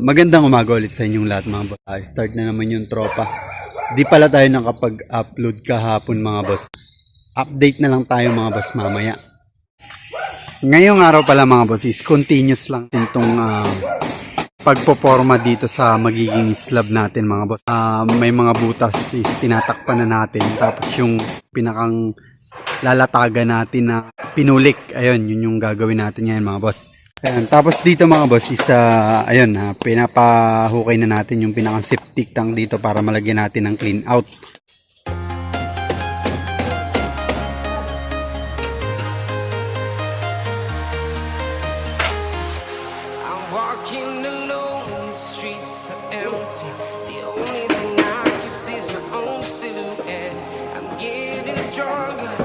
magandang umaga ulit sa inyong lahat mga boss. Ah, start na naman yung tropa. Di pala tayo nakapag-upload kahapon mga boss. Update na lang tayo mga boss mamaya. Ngayong araw pala mga boss is continuous lang itong ah, pagpoporma dito sa magiging slab natin mga boss. Ah, may mga butas is tinatakpan na natin. Tapos yung pinakang lalatagan natin na pinulik. Ayun, yun yung gagawin natin ngayon mga boss. Ayan, tapos dito mga boss is ah, ayun ha, pinapahukay na natin yung pinakang septic tank dito para malagyan natin ng clean out. I'm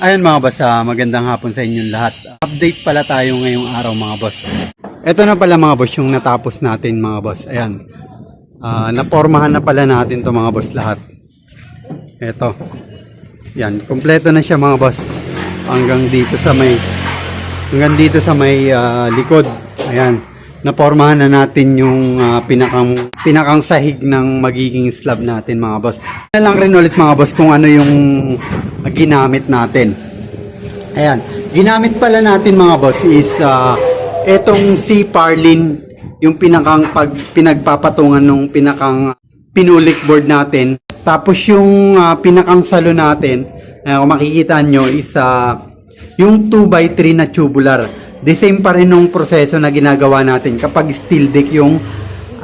Ayun mga boss, ah, magandang hapon sa inyong lahat. Update pala tayo ngayong araw mga boss. Ito na pala mga boss yung natapos natin mga boss. Ayan. Ah, napormahan na pala natin to mga boss lahat. Ito. Yan, kompleto na siya mga boss. Hanggang dito sa may hanggang dito sa may ah, likod. Ayan. Napormahan na natin yung ah, pinakang pinakang sahig ng magiging slab natin mga boss. Na lang rin ulit mga boss kung ano yung ginamit natin. Ayan. Ginamit pala natin mga boss is ah, etong si Parlin yung pinakang pag pinagpapatungan nung pinakang pinulik board natin. Tapos yung ah, pinakang salo natin, eh, kung makikita nyo is ah, yung 2x3 na tubular. The same pa rin nung proseso na ginagawa natin kapag steel deck yung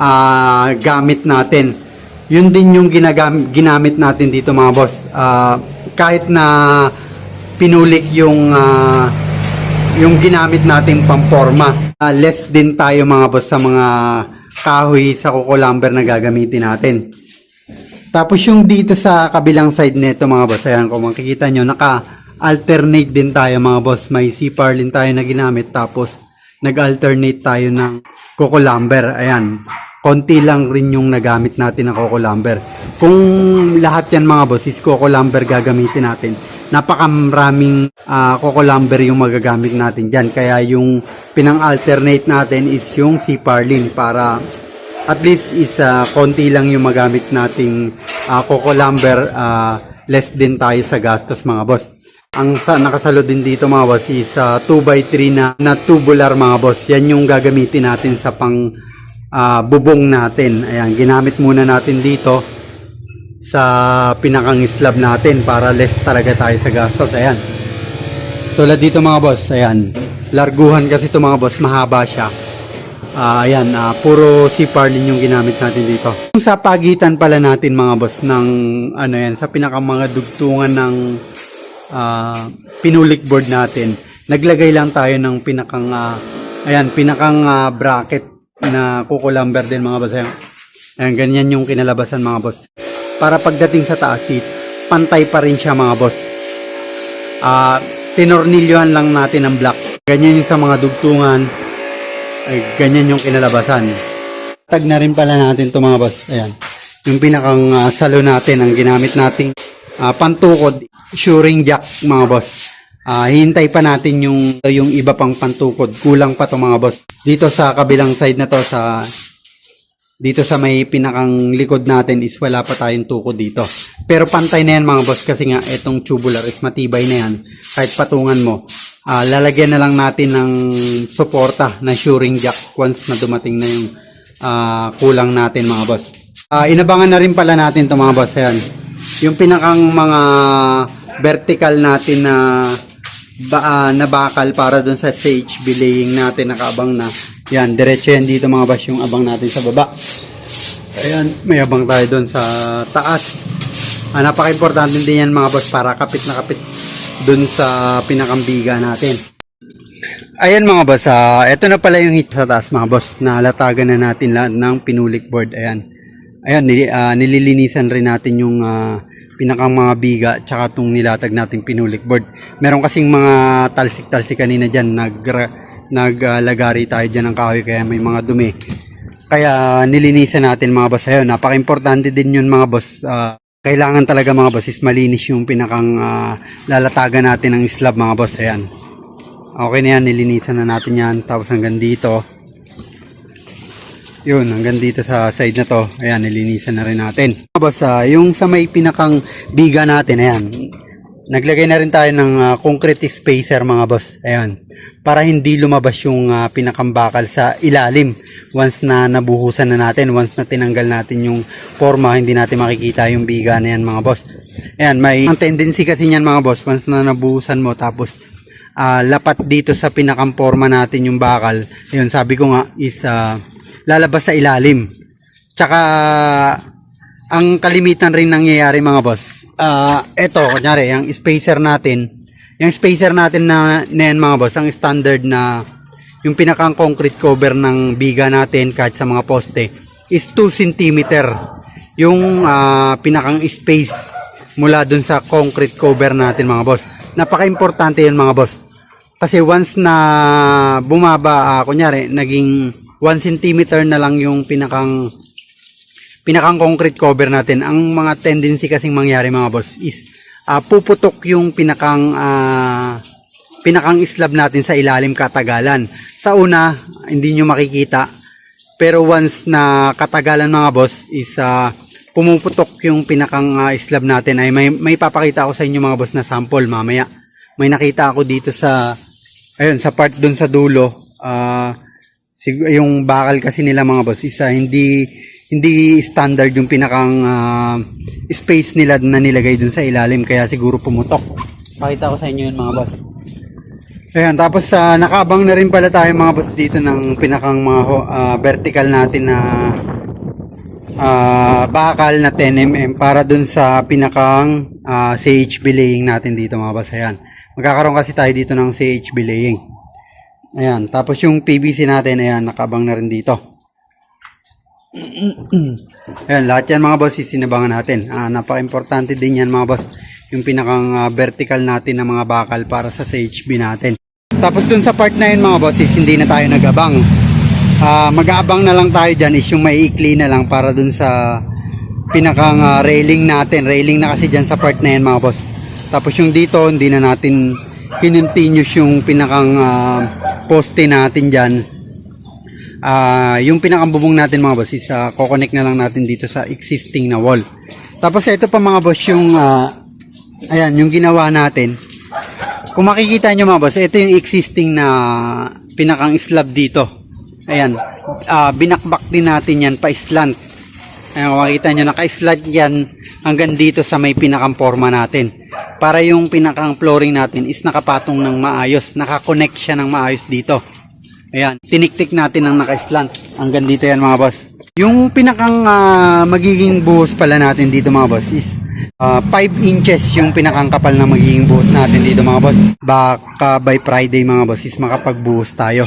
ah, gamit natin. Yun din yung ginagam- ginamit natin dito mga boss. Ah, kahit na pinulik yung ah, yung ginamit nating pamporma. Ah, less din tayo mga boss sa mga kahoy sa Coco Lumber na gagamitin natin. Tapos yung dito sa kabilang side nito mga boss, ayan kung makikita nyo, naka-alternate din tayo mga boss. May C-Parlin tayo na ginamit tapos nag-alternate tayo ng Coco. Ayan, konti lang rin yung nagamit natin ng Coco. Kung lahat yan mga boss is Coco gagamitin natin, napakaraming ah, Coco yung magagamit natin dyan. Kaya yung pinang-alternate natin is yung C-Parlin para at least is ah, konti lang yung magamit nating uh, Coco Lumber, ah, less din tayo sa gastos mga boss. Ang sa nakasalo din dito mga boss is 2x3 na, na tubular mga boss. Yan yung gagamitin natin sa pang ah, bubong natin. Ayan, ginamit muna natin dito sa pinakang slab natin para less talaga tayo sa gastos. Ayan. Tulad dito mga boss, ayan. Larguhan kasi ito mga boss, mahaba siya. Ah, ayan, ah, puro si Parlin yung ginamit natin dito. Sa pagitan pala natin mga boss ng ano yan, sa pinaka mga dugtungan ng ah, pinulik board natin, naglagay lang tayo ng pinakang ah, ayan, pinakang ah, bracket na kuko lumber din mga boss. Ayan, ganyan yung kinalabasan mga boss. Para pagdating sa taas is pantay pa rin siya mga boss. Ah, tinornilyohan lang natin ang blocks. Ganyan yung sa mga dugtungan. Ay, ganyan yung kinalabasan. Tag na rin pala natin to mga boss. Ayan. yung pinakang ah, salo natin, ang ginamit nating ah, pantukod, shoring jack mga boss. Ah, hintay pa natin yung yung iba pang pantukod. Kulang pa to mga boss. Dito sa kabilang side na to sa dito sa may pinakang likod natin is wala pa tayong tukod dito. Pero pantay na yan mga boss kasi nga itong tubular is matibay na yan. Kahit patungan mo. Ah, lalagyan na lang natin ng suporta na shoring jack once na dumating na yung ah, kulang natin mga boss. Ah, inabangan na rin pala natin to mga boss. Ayan. Yung pinakang mga vertical natin na ba, ah, na bakal para dun sa sage belaying natin nakaabang na. Yan, diretso yan dito mga boss yung abang natin sa baba. Ayan, may abang tayo dun sa taas. Ah, napaka-importante din yan mga boss para kapit na kapit dun sa pinakambiga natin. Ayan mga boss, ah, ito na pala yung hit sa taas mga boss. Nalatagan na natin lahat ng pinulik board. Ayan. Ayan, nili, ah, nililinisan rin natin yung ah, pinakang mga biga tsaka itong nilatag nating pinulik board. Meron kasing mga talsik-talsik kanina dyan, nag, naglagari tayo dyan ng kahoy kaya may mga dumi. Kaya nilinisan natin mga boss. Ayun, napaka-importante din yun mga boss. Ah, kailangan talaga mga boss is malinis yung pinakang ah, lalatagan natin ng slab mga boss. Ayan. Okay na yan, nilinisan na natin yan. Tapos hanggang dito. Yun, hanggang dito sa side na to. Ayan, nilinisan na rin natin. Mga boss, ah, yung sa may pinakang biga natin, ayan. Naglagay na rin tayo ng ah, concrete spacer mga boss. Ayan. Para hindi lumabas yung ah, pinakang bakal sa ilalim. Once na nabuhusan na natin, once na tinanggal natin yung forma, hindi natin makikita yung biga na yan mga boss. Ayan, may ang tendency kasi niyan mga boss, once na nabuhusan mo tapos ah, lapat dito sa pinakang forma natin yung bakal. Ayun, sabi ko nga is ah, lalabas sa ilalim. Tsaka ang kalimitan rin nangyayari mga boss. Ah, eto kunyari, yung spacer natin, yung spacer natin na, na yan, mga boss, ang standard na yung pinakang concrete cover ng biga natin kahit sa mga poste is 2 cm. Yung ah, pinakang space mula dun sa concrete cover natin mga boss. Napaka-importante yun mga boss. Kasi once na bumaba, ah, kunyari, naging 1 cm na lang yung pinakang pinakang concrete cover natin. Ang mga tendency kasing mangyari mga boss is ah, puputok yung pinakang ah, pinakang slab natin sa ilalim katagalan. Sa una, hindi nyo makikita. Pero once na katagalan mga boss is ah, pumuputok yung pinakang ah, slab natin ay may, may papakita ako sa inyo mga boss na sample mamaya. May nakita ako dito sa ayun sa part dun sa dulo. sig- yung bakal kasi nila mga boss is ah, hindi hindi standard yung pinakang ah, space nila na nilagay dun sa ilalim kaya siguro pumutok. Pakita ko sa inyo yun mga boss. Ayan, tapos sa nakabang na rin pala tayo mga boss dito ng pinakang mga ah, vertical natin na ah, bakal na 10mm para dun sa pinakang ah, CH belaying natin dito mga boss. Ayan. Magkakaroon kasi tayo dito ng CH belaying. Ayan, tapos yung PVC natin, ayan, nakabang na rin dito. Ayan, lahat yan mga boss, isinabangan natin. Ah, napaka-importante din yan mga boss, yung pinakang ah, vertical natin na mga bakal para sa CHB natin. Tapos dun sa part na yun mga boss, hindi na tayo nagabang. Ah, mag-aabang na lang tayo dyan is yung maiikli na lang para dun sa pinakang ah, railing natin. Railing na kasi dyan sa part na yan mga boss. Tapos yung dito, hindi na natin kinontinuous yung pinakang ah, poste natin dyan. Ah, yung pinakang bubong natin mga boss is ah, kukonect na lang natin dito sa existing na wall. Tapos ito pa mga boss yung ah, ayan, yung ginawa natin. Kung makikita nyo mga boss, ito yung existing na pinakang slab dito. Ayan, ah, binakbak din natin yan pa slant. Ayan, kung makikita nyo, naka-slant yan hanggang dito sa may pinakang forma natin. Para yung pinakang flooring natin is nakapatong ng maayos, nakakonect siya ng maayos dito. Ayan, tiniktik natin ang naka-slant. Hanggang dito yan mga boss. Yung pinakang ah, magiging buhos pala natin dito mga boss is 5 inches yung pinakang kapal na magiging buhos natin dito mga boss. Baka by Friday mga boss is makapagbuhos tayo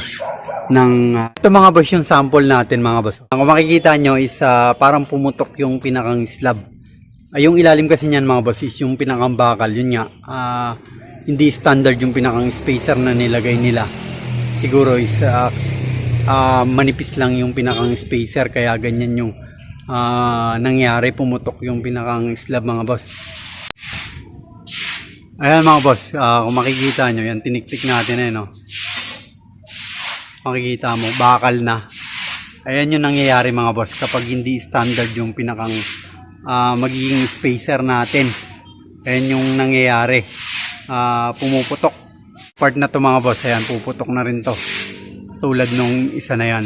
ng ah, ito mga boss yung sample natin mga boss. Kung makikita nyo is ah, parang pumutok yung pinakang slab. Ay, yung ilalim kasi niyan mga boss is yung pinakang bakal. Yun nga, ah, hindi standard yung pinakang spacer na nilagay nila. Siguro is ah, ah, manipis lang yung pinakang spacer kaya ganyan yung ah, nangyari, pumutok yung pinakang slab mga boss. Ayan mga boss, ah, kung makikita nyo, yan tiniktik natin eh, no? Makikita mo, bakal na. Ayan yung nangyayari mga boss kapag hindi standard yung pinakang ah, magiging spacer natin. Ayan yung nangyayari. Ah, pumuputok. Part na to mga boss, ayan, puputok na rin to. Tulad nung isa na yan.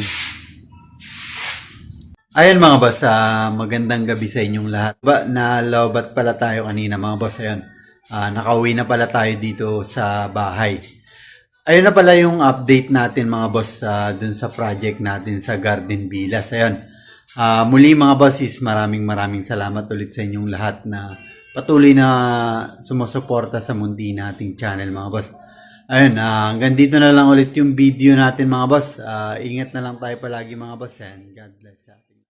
Ayan mga boss, ah, magandang gabi sa inyong lahat. Ba, nalobat pala tayo kanina mga boss, ayan. Ah, nakauwi na pala tayo dito sa bahay. Ayun na pala yung update natin mga boss ah, dun sa project natin sa Garden Villas. Ayun. Ah, muli mga boss is maraming maraming salamat ulit sa inyong lahat na patuloy na sumusuporta sa mundi nating channel mga boss. Ayun, ah, hanggang dito na lang ulit yung video natin mga boss. Ah, ingat na lang tayo palagi mga boss and God bless atin.